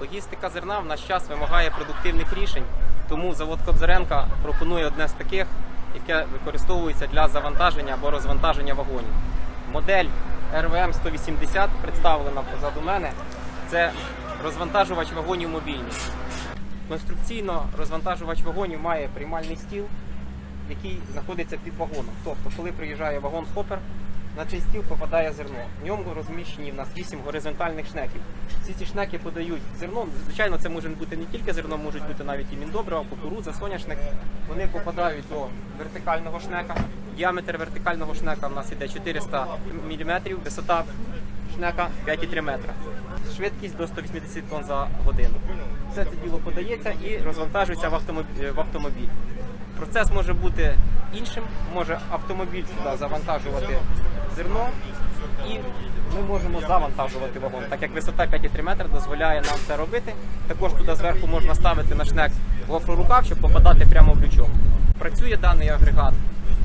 Логістика зерна в наш час вимагає продуктивних рішень, тому завод Кобзаренка пропонує одне з таких, яке використовується для завантаження або розвантаження вагонів. Модель РВМ 180 представлена позаду мене. Це розвантажувач вагонів мобільний. Конструкційно розвантажувач вагонів має приймальний стіл, який знаходиться під вагоном. Тобто, коли приїжджає вагон хопер, на цей стіл попадає зерно. В ньому розміщені в нас 8 горизонтальних шнеків. Всі ці шнеки подають зерно. Звичайно, це може бути не тільки зерно, можуть бути навіть і міндобрива, кукурудза, соняшник. Вони попадають до вертикального шнека. Діаметр вертикального шнека в нас іде 400 мм, висота шнека 5,3 метра. Швидкість до 180 тонн за годину. Все це діло подається і розвантажується в автомобіль. В. Процес може бути іншим, може автомобіль сюди завантажувати зерно, і ми можемо завантажувати вагон, так як висота 5,3 метра дозволяє нам це робити. Також туди зверху можна ставити на шнек гофрорукав, щоб попадати прямо в лючок. Працює даний агрегат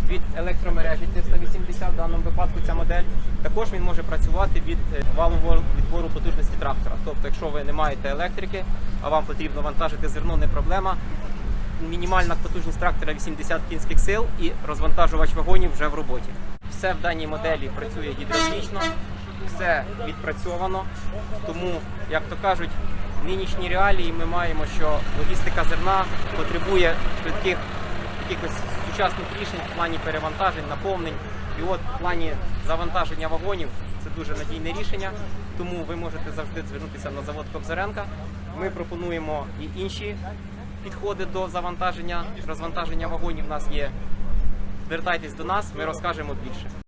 від електромережі 380 в даному випадку ця модель. Також він може працювати від е, валового відбору потужності трактора. Тобто, якщо ви не маєте електрики, а вам потрібно вантажити зерно, не проблема мінімальна потужність трактора 80 кінських сил і розвантажувач вагонів вже в роботі. Все в даній моделі працює гідравлічно, все відпрацьовано. Тому, як то кажуть, в нинішній реалії ми маємо, що логістика зерна потребує швидких якихось сучасних рішень в плані перевантажень, наповнень. І от в плані завантаження вагонів це дуже надійне рішення. Тому ви можете завжди звернутися на завод Кобзаренка. Ми пропонуємо і інші підходи до завантаження, розвантаження вагонів. У нас є. Звертайтесь до нас, ми розкажемо більше.